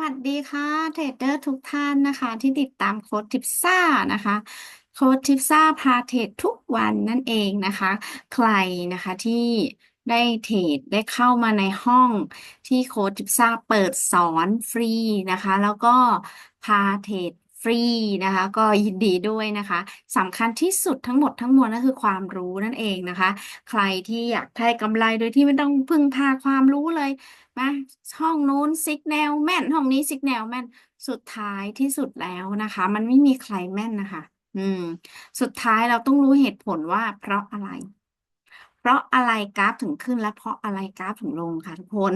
วัสดีค่ะเทรดเดอร์ทุกท่านนะคะ ที่ติดตามโค้ดทิปซ่านะคะโค้ดทิปซ่าพาเทรดทุกวันนั่นเองนะคะ ใครนะคะที่ได้เทรดได้เข้ามาในห้องที่โค้ดทิปซ่าเปิดสอนฟรีนะคะ แล้วก็พาเทรด ฟรีนะคะ ก็ยินดีด้วยนะคะสำคัญที่สุดทั้งหมดทั้งมวลก็คือความรู้นั่นเองนะคะ ใครที่อยากได้กำไรโดยที่ไม่ต้องพึ่งพาความรู้เลยนะห้องนู้นซิกแนลแม่นห้องนี้ซิกแนลแม่นสุดท้ายที่สุดแล้วนะคะ มันไม่มีใครแม่นนะคะ อืม สุดท้ายเราต้องรู้เหตุผลว่าเพราะอะไรเพราะอะไรกราฟถึงขึ้น และเพราะอะไรกราฟถึงลงค่ะทุกคน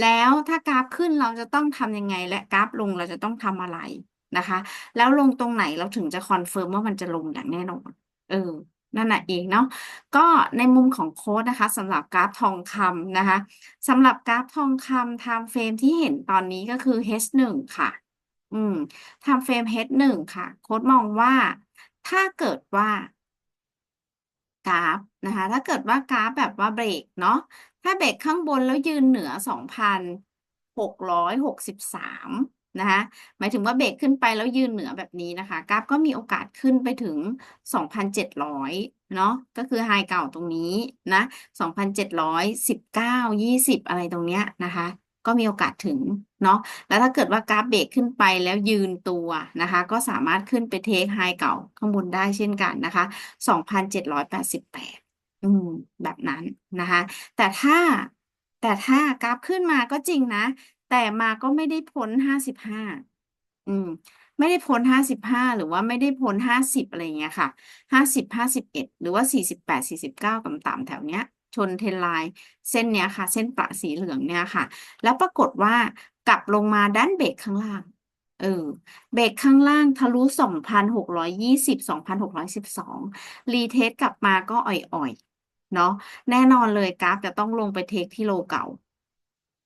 แล้วถ้ากราฟขึ้นเราจะต้องทำยังไง และกราฟลงเราจะต้องทำอะไร นะคะ แล้วลงตรงไหนเราถึงจะคอนเฟิร์มว่ามันจะลงอย่างแน่นอน เออ นั่นแหละเองเนาะก็ในมุมของโค้ดนะคะสำหรับกราฟทองคำนะคะสำหรับกราฟทองคำ time frame ที่เห็นตอนนี้ก็คือ H1 ค่ะ อืม time frame H1 ค่ะ โค้ดมองว่าถ้าเกิดว่ากราฟนะคะ ถ้าเกิดว่ากราฟแบบว่าเบรกเนาะถ้าเบรกข้างบนแล้วยืนเหนือ 2,663 นะคะหมายถึงว่าเบรกขึ้นไปแล้วยืนเหนือแบบนี้นะคะ กราฟก็มีโอกาสขึ้นไปถึง 2,700 เนาะก็คือไฮเก่าตรงนี้นะ 2,719 20 อะไรตรงเนี้ยนะคะ ก็มีโอกาสถึงเนาะแล้วถ้าเกิดว่ากราฟเบรกขึ้นไปแล้วยืนตัวนะคะ ก็สามารถขึ้นไปเทคไฮเก่าข้างบนได้เช่นกันนะคะ 2,788อืมแบบนั้นนะคะ แต่ถ้าแต่ถ้ากราฟขึ้นมาก็จริงนะ แต่มาก็ไม่ได้พ้น55อืม ไม่ได้พ้น55หรือว่าไม่ได้พ้น50อะไรอย่างเงี้ยค่ะ50 51หรือว่า48 49ต่ำๆแถวเนี้ย ชนเทรนไลน์เส้นเนี้ยค่ะ เส้นประสีเหลืองเนี่ยค่ะ แล้วปรากฏว่ากลับลงมาด้านเบรกข้างล่าง เออ เบรกข้างล่างทะลุ2,620 2,612รีเทสกลับมาก็อ่อยๆ เนาะแน่นอนเลยกราฟจะต้องลงไปเทคที่โลเก่า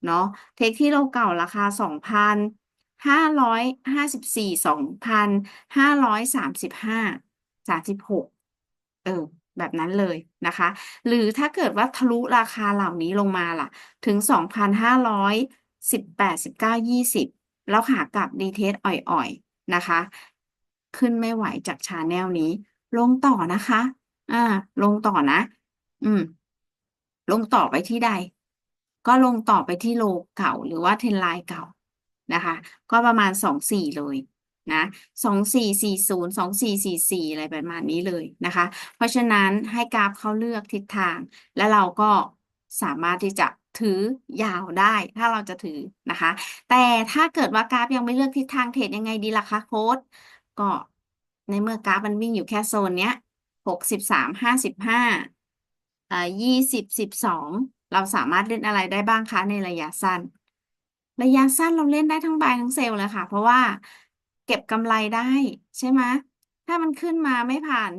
เนาะเทคที่โลเก่าราคา2,554 2,535 36เออ แบบนั้นเลยนะคะ หรือถ้าเกิดว่าทะลุราคาเหล่านี้ลงมาล่ะ ถึง2,518 19 20แล้วขากลับดีเทสอ่อยๆนะคะ ขึ้นไม่ไหวจากชาแนลนี้ ลงต่อนะคะ อ่า ลงต่อนะ อืม ลงต่อไปที่ใด ก็ลงต่อไปที่โลเก่าหรือว่าเทรนไลน์เก่านะคะ ก็ประมาณ24เลยนะ2440 2444องสี่สี่สี่อะไรประมาณนี้เลยนะคะ เพราะฉะนั้นให้กราฟเขาเลือกทิศทาง และเราก็สามารถที่จะถือยาวได้ถ้าเราจะถือนะคะ แต่ถ้าเกิดว่ากราฟยังไม่เลือกทิศทางเทรดยังไงดีล่ะคะโค้ดก็ในเมื่อกราฟมันวิ่งอยู่แค่โซนเนี้ย63 55อ่า20 12เเราสามารถเล่นอะไรได้บ้างคะในระยะสั้น ระยะสั้นเราเล่นได้ทั้งบายทั้งเซลล์เลยค่ะ เพราะว่าเก็บกำไรได้ใช่ไหมถ้ามันขึ้นมาไม่ผ่าน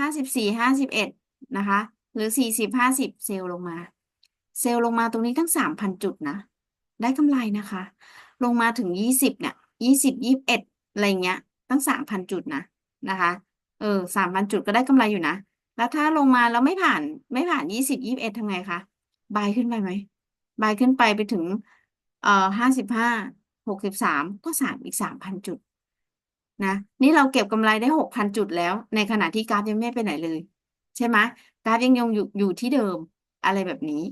54 51นะคะ หรือ40 50เซลล์ลงมา เซลล์ลงมาตรงนี้ตั้ง3,000จุดนะ ได้กำไรนะคะ ลงมาถึง20เนี่ย20 21อะไรเงี้ย ตั้ง3,000จุดนะนะคะ เออ3,000จุดก็ได้กำไรอยู่นะ แล้วถ้าลงมาแล้วไม่ผ่านไม่ผ่าน20 21ทำไงคะ บายขึ้นไปไหมบายขึ้นไปไปถึง เอ่อ55 63ก็สามอีก3,000จุด นะ นี่เราเก็บกำไรได้6,000จุดแล้ว ในขณะที่กราฟยังไม่ไปไหนเลย ใช่ไหมกราฟยังยงอยู่อยู่ที่เดิมอะไรแบบนี้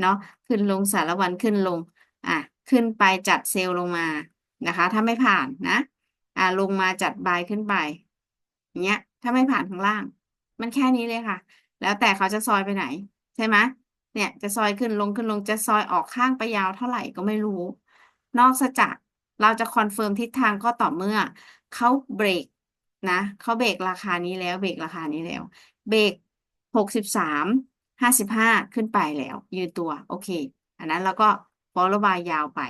เนาะขึ้นลงสารวันขึ้นลง อะ ขึ้นไปจัดเซลล์ลงมานะคะ ถ้าไม่ผ่านนะ อ่าลงมาจัดบายขึ้นไปเงี้ย ถ้าไม่ผ่านข้างล่าง มันแค่นี้เลยค่ะ แล้วแต่เขาจะซอยไปไหน ใช่ไหม เนี่ยจะซอยขึ้นลงขึ้นลงจะซอยออกข้างไปยาวเท่าไหร่ก็ไม่รู้ นอกจากเราจะคอนเฟิร์มทิศทางก็ต่อเมื่อเขาเบรกนะเขาเบรกราคานี้แล้วเบรกราคานี้แล้ว เบรกหกสิบสามห้าสิบห้าขึ้นไปแล้ว ยืนตัวโอเค อันนั้นเราก็ follow by ยาวไป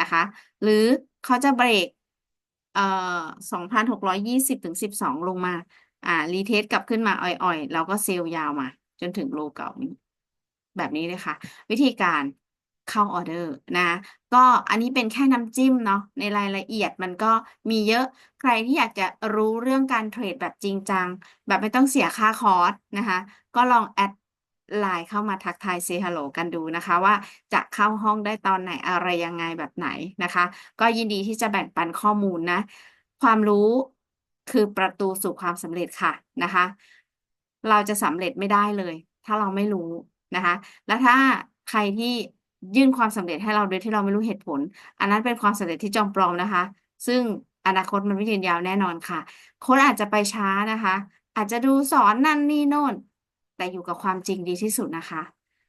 นะคะ หรือเขาจะเบรกเอ่อสองพันหกร้อยยี่สิบถึงสิบสองลงมา อ่า รีเทสกลับขึ้นมาอ่อยๆ เราก็เซลล์ยาวมา จนถึงโลเก่านี้ แบบนี้เลยค่ะ วิธีการเข้าออเดอร์นะก็อันนี้เป็นแค่น้ำจิ้มเนาะในรายละเอียดมันก็มีเยอะใครที่อยากจะรู้เรื่องการเทรดแบบจริงจัง แบบไม่ต้องเสียค่าคอร์สนะคะ ก็ลองแอดไลน์เข้ามาทักทาย say hello กันดูนะคะ ว่าจะเข้าห้องได้ตอนไหนอะไรยังไงแบบไหนนะคะ ก็ยินดีที่จะแบ่งปันข้อมูลนะ ความรู้คือประตูสู่ความสำเร็จค่ะนะคะ เราจะสำเร็จไม่ได้เลย ถ้าเราไม่รู้ นะคะ แล้วถ้าใครที่ยื่นความสำเร็จให้เราโดยที่เราไม่รู้เหตุผล อันนั้นเป็นความสำเร็จที่จอมปลอมนะคะ ซึ่งอนาคตมันไม่ยืนยาวแน่นอนค่ะโค้ดอาจจะไปช้านะคะ อาจจะดูสอนนั่นนี่โน่น แต่อยู่กับความจริงดีที่สุดนะคะ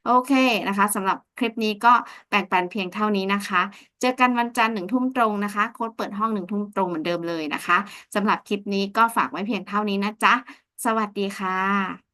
โอเคนะคะสำหรับคลิปนี้ก็แบ่งปันเพียงเท่านี้นะคะ เจอกันวันจันทร์หนึ่งทุ่มตรงนะคะ โค้ดเปิดห้องหนึ่งทุ่มตรงเหมือนเดิมเลยนะคะสำหรับคลิปนี้ก็ฝากไว้เพียงเท่านี้นะจ๊ะ สวัสดีค่ะ